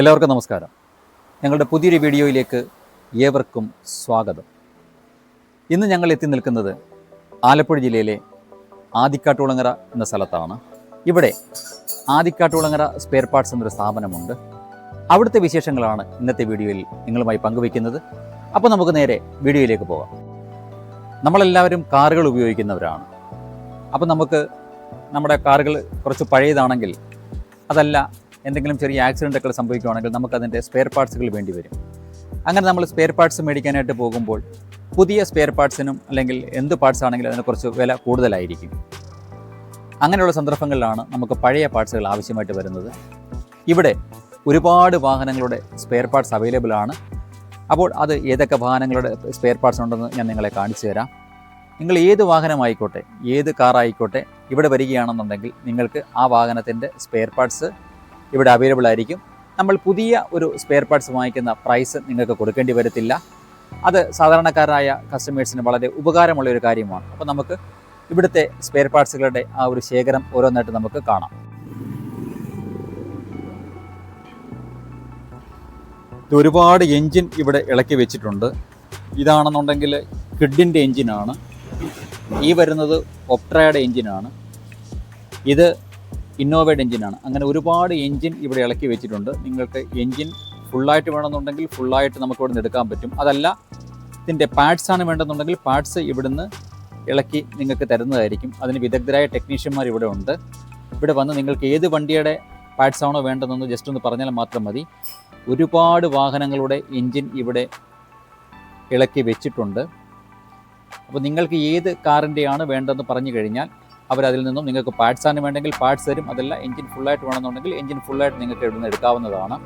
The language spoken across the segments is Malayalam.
എല്ലാവർക്കും നമസ്കാരം. ഞങ്ങളുടെ പുതിയൊരു വീഡിയോയിലേക്ക് ഏവർക്കും സ്വാഗതം. ഇന്ന് ഞങ്ങൾ എത്തി നിൽക്കുന്നത് ആലപ്പുഴ ജില്ലയിലെ ആദിക്കാട്ടുളങ്ങര എന്ന സ്ഥലത്താണ്. ഇവിടെ ആദിക്കാട്ടുളങ്ങര സ്പെയർ പാർട്സ് എന്നൊരു സ്ഥാപനമുണ്ട്. അവിടുത്തെ വിശേഷങ്ങളാണ് ഇന്നത്തെ വീഡിയോയിൽ നിങ്ങളുമായി പങ്കുവയ്ക്കുന്നത്. അപ്പോൾ നമുക്ക് നേരെ വീഡിയോയിലേക്ക് പോകാം. നമ്മളെല്ലാവരും കാറുകൾ ഉപയോഗിക്കുന്നവരാണ്. അപ്പോൾ നമുക്ക് നമ്മുടെ കാറുകൾ കുറച്ച് പഴയതാണെങ്കിൽ അതല്ല എന്തെങ്കിലും ചെറിയ ആക്സിഡന്റ് ഒക്കെ സംഭവിക്കുകയാണെങ്കിൽ നമുക്കതിന്റെ സ്പെയർ പാർട്സുകൾ വേണ്ടി വരും. അങ്ങനെ നമ്മൾ സ്പെയർ പാർട്സ് മേടിക്കാനായിട്ട് പോകുമ്പോൾ പുതിയ സ്പെയർ പാർട്സിനും അല്ലെങ്കിൽ എന്ത് പാർട്സ് ആണെങ്കിലും അതിന് കുറച്ച് വില കൂടുതലായിരിക്കും. അങ്ങനെയുള്ള സന്ദർഭങ്ങളിലാണ് നമുക്ക് പഴയ പാർട്സുകൾ ആവശ്യമായിട്ട് വരുന്നത്. ഇവിടെ ഒരുപാട് വാഹനങ്ങളുടെ സ്പെയർ പാർട്സ് അവൈലബിൾ ആണ്. അപ്പോൾ അത് ഏതൊക്കെ വാഹനങ്ങളുടെ സ്പെയർ പാർട്സ് ഉണ്ടെന്ന് ഞാൻ നിങ്ങളെ കാണിച്ചു തരാം. നിങ്ങൾ ഏത് വാഹനമായിക്കോട്ടെ ഏത് കാറായിക്കോട്ടെ ഇവിടെ വരികയാണെന്നുണ്ടെങ്കിൽ നിങ്ങൾക്ക് ആ വാഹനത്തിന്റെ സ്പെയർ പാർട്സ് ഇവിടെ അവൈലബിൾ ആയിരിക്കും. നമ്മൾ പുതിയ ഒരു സ്പെയർ പാർട്സ് വാങ്ങിക്കുന്ന പ്രൈസ് നിങ്ങൾക്ക് കൊടുക്കേണ്ടി വരത്തില്ല. അത് സാധാരണക്കാരായ കസ്റ്റമേഴ്സിന് വളരെ ഉപകാരമുള്ള ഒരു കാര്യമാണ്. അപ്പോൾ നമുക്ക് ഇവിടുത്തെ സ്പെയർ പാർട്സുകളുടെ ആ ഒരു ശേഖരം ഓരോന്നായിട്ട് നമുക്ക് കാണാം. ഒരുപാട് എൻജിൻ ഇവിടെ ഇളക്കി വെച്ചിട്ടുണ്ട്. ഇതാണെന്നുണ്ടെങ്കിൽ കിഡിന്റെ എൻജിനാണ് ഈ വരുന്നത് ഒപ്ട്രയുടെ എൻജിനാണ് ഇത് ഇന്നോവയുടെ എഞ്ചിനാണ് അങ്ങനെ ഒരുപാട് എഞ്ചിൻ ഇവിടെ ഇളക്കി വെച്ചിട്ടുണ്ട്. നിങ്ങൾക്ക് എൻജിൻ ഫുള്ളായിട്ട് വേണമെന്നുണ്ടെങ്കിൽ ഫുള്ളായിട്ട് നമുക്ക് ഇവിടെ നിന്ന് എടുക്കാൻ പറ്റും. അതല്ല ഇതിന്റെ പാഡ്സ് ആണ് വേണ്ടെന്നുണ്ടെങ്കിൽ പാഡ്സ് ഇവിടുന്ന് ഇളക്കി നിങ്ങൾക്ക് തരുന്നതായിരിക്കും. അതിന് വിദഗ്ധരായ ടെക്നീഷ്യന്മാർ ഇവിടെ ഉണ്ട്. ഇവിടെ വന്ന് നിങ്ങൾക്ക് ഏത് വണ്ടിയുടെ പാഡ്സ് ആണോ വേണ്ടതെന്ന് ജസ്റ്റ് ഒന്ന് പറഞ്ഞാൽ മാത്രം മതി. ഒരുപാട് വാഹനങ്ങളുടെ എൻജിൻ ഇവിടെ ഇളക്കി വെച്ചിട്ടുണ്ട്. അപ്പോൾ നിങ്ങൾക്ക് ഏത് കാറിന്റെയാണ് വേണ്ടതെന്ന് പറഞ്ഞു കഴിഞ്ഞാൽ അവരതിൽ നിന്നും നിങ്ങൾക്ക് പാർട്സ് ആണ് വേണ്ടെങ്കിൽ പാർട്സ് തരും. അതല്ല എഞ്ചിൻ ഫുള്ളായിട്ട് വേണമെന്നുണ്ടെങ്കിൽ എഞ്ചിൻ ഫുള്ളായിട്ട് നിങ്ങൾക്ക് ഇവിടെ നിന്ന് എടുക്കാവുന്നതാണ്.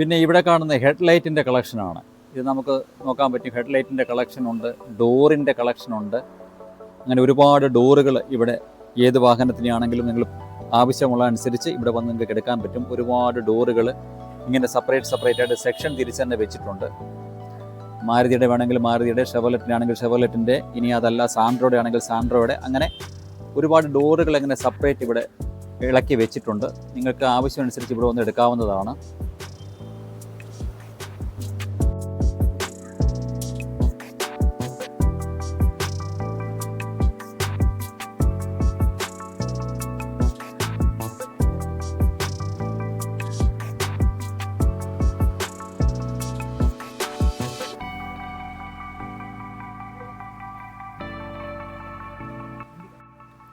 പിന്നെ ഇവിടെ കാണുന്ന ഹെഡ് ലൈറ്റിന്റെ കളക്ഷനാണ്. ഇത് നമുക്ക് നോക്കാൻ പറ്റും. ഹെഡ് ലൈറ്റിന്റെ കളക്ഷൻ ഉണ്ട് ഡോറിന്റെ കളക്ഷൻ ഉണ്ട് അങ്ങനെ ഒരുപാട് ഡോറുകൾ ഇവിടെ ഏത് വാഹനത്തിനാണെങ്കിലും നിങ്ങൾ ആവശ്യമുള്ള അനുസരിച്ച് ഇവിടെ വന്ന് നിങ്ങൾക്ക് എടുക്കാൻ പറ്റും. ഒരുപാട് ഡോറുകൾ ഇങ്ങനെ സെപ്പറേറ്റ് സെപ്പറേറ്റ് ആയിട്ട് സെക്ഷൻ തിരിച്ച് തന്നെ വെച്ചിട്ടുണ്ട്. മാരുതിയുടെ വേണമെങ്കിൽ മാരുതിയുടെ ഷെവലറ്റിനാണെങ്കിൽ ഷെവലറ്റിന്റെ ഇനി അതല്ല സാൻഡ്രോയുടെ ആണെങ്കിൽ സാൻഡ്രോയുടെ അങ്ങനെ ഒരുപാട് ഡോറുകൾ ഇങ്ങനെ സെപ്പറേറ്റ് ഇവിടെ ഇളക്കി വെച്ചിട്ടുണ്ട്. നിങ്ങൾക്ക് ആവശ്യമനുസരിച്ച് ഇവിടെ വന്ന് എടുക്കാവുന്നതാണ്.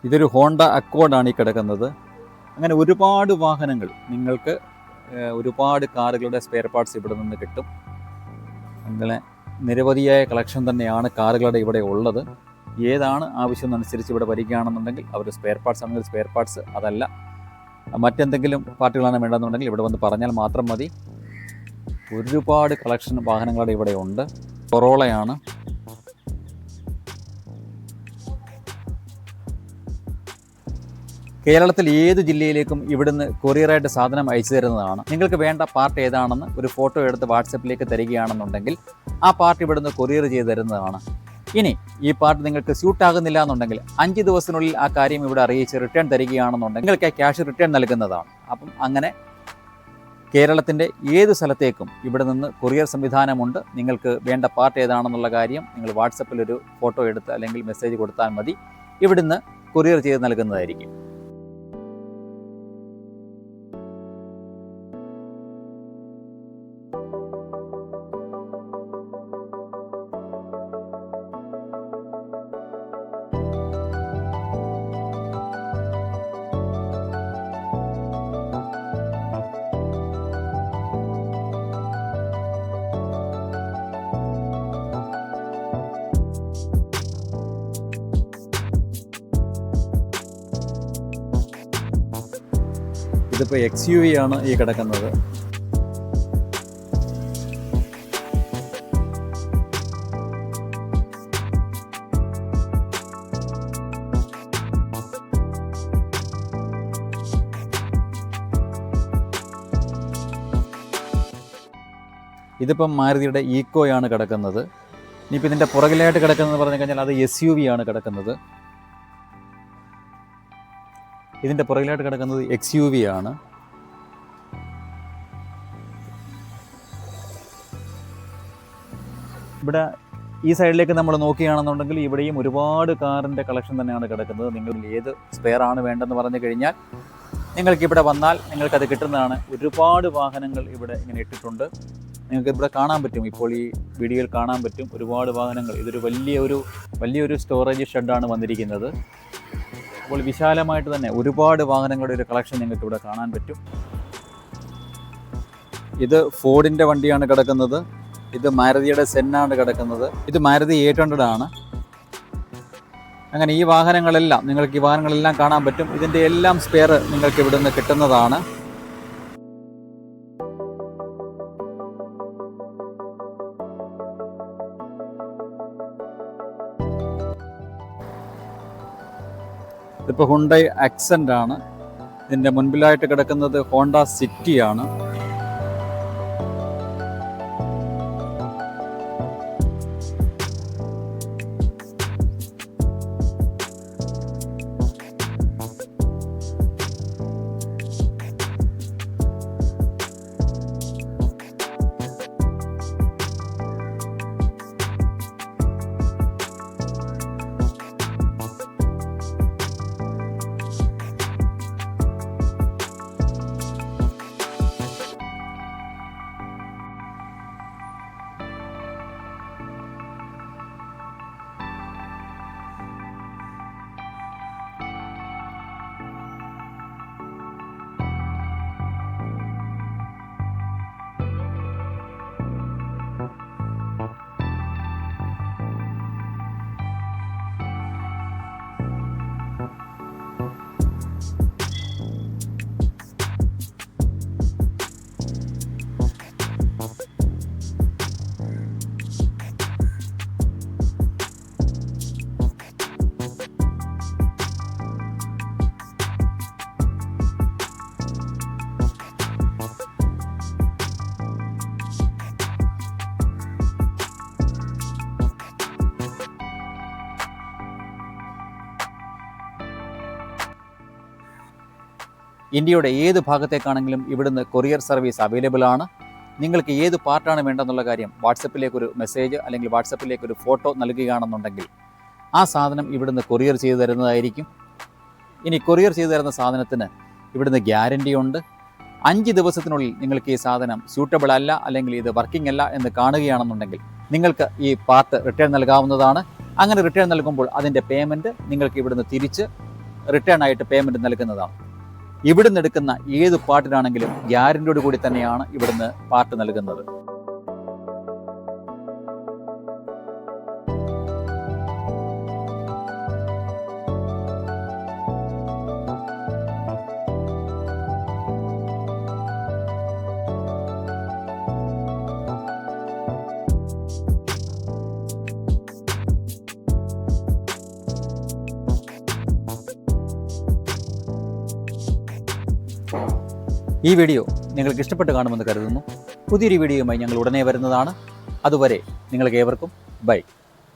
ഇതൊരു ഹോണ്ട അക്കോഡാണ് ഈ കിടക്കുന്നത്. അങ്ങനെ ഒരുപാട് വാഹനങ്ങൾ നിങ്ങൾക്ക് ഒരുപാട് കാറുകളുടെ സ്പെയർ പാർട്സ് ഇവിടെ നിന്ന് കിട്ടും. അങ്ങനെ നിരവധിയായ കളക്ഷൻ തന്നെയാണ് കാറുകളുടെ ഇവിടെ ഉള്ളത്. ഏതാണ് ആവശ്യം അനുസരിച്ച് ഇവിടെ വരികയാണെന്നുണ്ടെങ്കിൽ അവർ സ്പെയർ പാർട്സ് ആണെങ്കിൽ സ്പെയർ പാർട്സ് അതല്ല. മറ്റെന്തെങ്കിലും പാർട്ടുകളാണ് വേണ്ടതെന്നുണ്ടെങ്കിൽ ഇവിടെ വന്ന് പറഞ്ഞാൽ മാത്രം മതി. ഒരുപാട് കളക്ഷൻ വാഹനങ്ങളുടെ ഇവിടെ ഉണ്ട്. കൊറോളയാണ് കേരളത്തിൽ ഏത് ജില്ലയിലേക്കും ഇവിടുന്ന് കൊറിയറായിട്ട് സാധനം അയച്ചു തരുന്നതാണ്. നിങ്ങൾക്ക് വേണ്ട പാർട്ട് ഏതാണെന്ന് ഒരു ഫോട്ടോ എടുത്ത് വാട്സപ്പിലേക്ക് തരികയാണെന്നുണ്ടെങ്കിൽ ആ പാർട്ട് ഇവിടുന്ന് കൊറിയർ ചെയ്ത് തരുന്നതാണ്. ഇനി ഈ പാർട്ട് നിങ്ങൾക്ക് സ്യൂട്ട് ആകുന്നില്ല എന്നുണ്ടെങ്കിൽ അഞ്ച് ദിവസത്തിനുള്ളിൽ ആ കാര്യം ഇവിടെ അറിയിച്ച് റിട്ടേൺ തരികയാണെന്നുണ്ടെങ്കിൽ നിങ്ങൾക്ക് ആ ക്യാഷ് റിട്ടേൺ നൽകുന്നതാണ്. അപ്പം അങ്ങനെ കേരളത്തിന്റെ ഏത് സ്ഥലത്തേക്കും ഇവിടെ നിന്ന് കൊറിയർ സംവിധാനമുണ്ട് നിങ്ങൾക്ക് വേണ്ട പാർട്ട് ഏതാണെന്നുള്ള കാര്യം നിങ്ങൾ വാട്സപ്പിൽ ഒരു ഫോട്ടോ എടുത്ത് അല്ലെങ്കിൽ മെസ്സേജ് കൊടുത്താൽ മതി. ഇവിടുന്ന് കൊറിയർ ചെയ്ത് നൽകുന്നതായിരിക്കും. ഇതിപ്പോൾ എക്സ് യു വി ആണ് ഈ കിടക്കുന്നത്. ഇതിപ്പം മാരുതിയുടെ ഈക്കോയാണ് കിടക്കുന്നത്. ഇനിയിപ്പോൾ ഇതിന്റെ പുറകിലായിട്ട് കിടക്കുന്നത് പറഞ്ഞു കഴിഞ്ഞാൽ അത് എസ് യു വി ആണ് കിടക്കുന്നത്. ഇതിന്റെ പുറകിലായിട്ട് കിടക്കുന്നത് എക്സ് യു വി ആണ്. ഇവിടെ ഈ സൈഡിലേക്ക് നമ്മൾ നോക്കുകയാണെന്നുണ്ടെങ്കിൽ ഇവിടെയും ഒരുപാട് കാറിന്റെ കളക്ഷൻ തന്നെയാണ് കിടക്കുന്നത്. നിങ്ങൾ ഏത് സ്പെയർ ആണ് വേണ്ടെന്ന് പറഞ്ഞു കഴിഞ്ഞാൽ നിങ്ങൾക്ക് ഇവിടെ വന്നാൽ നിങ്ങൾക്കത് കിട്ടുന്നതാണ്. ഒരുപാട് വാഹനങ്ങൾ ഇവിടെ ഇങ്ങനെ ഇട്ടിട്ടുണ്ട്. നിങ്ങൾക്ക് ഇവിടെ കാണാൻ പറ്റും. ഇപ്പോൾ ഈ വീഡിയോയിൽ കാണാൻ പറ്റും. ഒരുപാട് വാഹനങ്ങൾ. ഇതൊരു വലിയ ഒരു വലിയൊരു സ്റ്റോറേജ് ഷെഡാണ് വന്നിരിക്കുന്നത്. അപ്പോൾ വിശാലമായിട്ട് തന്നെ ഒരുപാട് വാഹനങ്ങളുടെ ഒരു കളക്ഷൻ നിങ്ങൾക്ക് ഇവിടെ കാണാൻ പറ്റും. ഇത് ഫോർഡിന്റെ വണ്ടിയാണ് കിടക്കുന്നത്. ഇത് മാരുതിയുടെ സെന്നാണ് കിടക്കുന്നത്. ഇത് മാരുതി എയ്റ്റ് ഹൺഡ്രഡ് ആണ്. അങ്ങനെ ഈ വാഹനങ്ങളെല്ലാം നിങ്ങൾക്ക് ഈ വാഹനങ്ങളെല്ലാം കാണാൻ പറ്റും. ഇതിന്റെ എല്ലാം സ്പെയർ നിങ്ങൾക്ക് ഇവിടുന്ന് കിട്ടുന്നതാണ്. ഇതിപ്പോൾ ഹുണ്ടൈ ആക്സെന്റ് ആണ്. ഇതിന്റെ മുൻപിലായിട്ട് കിടക്കുന്നത് ഹോണ്ട സിറ്റി ഇന്ത്യയുടെ ഏത് ഭാഗത്തേക്കാണെങ്കിലും ഇവിടുന്ന് കൊറിയർ സർവീസ് അവൈലബിൾ ആണ്. നിങ്ങൾക്ക് ഏത് പാർട്ടാണ് വേണ്ടെന്നുള്ള കാര്യം വാട്സപ്പിലേക്കൊരു മെസ്സേജ് അല്ലെങ്കിൽ വാട്സപ്പിലേക്കൊരു ഫോട്ടോ നൽകുകയാണെന്നുണ്ടെങ്കിൽ ആ സാധനം ഇവിടുന്ന് കൊറിയർ ചെയ്തു തരുന്നതായിരിക്കും. ഇനി കൊറിയർ ചെയ്തു തരുന്ന സാധനത്തിന് ഇവിടുന്ന് ഗ്യാരണ്ടി ഉണ്ട്. അഞ്ച് ദിവസത്തിനുള്ളിൽ നിങ്ങൾക്ക് ഈ സാധനം സ്യൂട്ടബിൾ അല്ല അല്ലെങ്കിൽ ഇത് വർക്കിംഗ് അല്ല എന്ന് കാണുകയാണെന്നുണ്ടെങ്കിൽ നിങ്ങൾക്ക് ഈ പാർട്ട് റിട്ടേൺ നൽകാവുന്നതാണ്. അങ്ങനെ റിട്ടേൺ നൽകുമ്പോൾ അതിന്റെ പേയ്മെന്റ് നിങ്ങൾക്ക് ഇവിടുന്ന് തിരിച്ച് റിട്ടേൺ ആയിട്ട് പേയ്മെന്റ് നൽകുന്നതാണ്. ഇവിടുന്ന് എടുക്കുന്ന ഏത് പാട്ടിനാണെങ്കിലും ഗ്യാരണ്ടിയോട് കൂടി തന്നെയാണ് ഇവിടുന്ന് പാട്ട് നൽകുന്നത്. ഈ വീഡിയോ നിങ്ങൾക്ക് ഇഷ്ടപ്പെട്ട് കാണുമെന്ന് കരുതുന്നു. പുതിയൊരു വീഡിയോയുമായി ഞങ്ങൾ ഉടനെ വരുന്നതാണ്. അതുവരെ നിങ്ങൾക്ക് ഏവർക്കും ബൈ.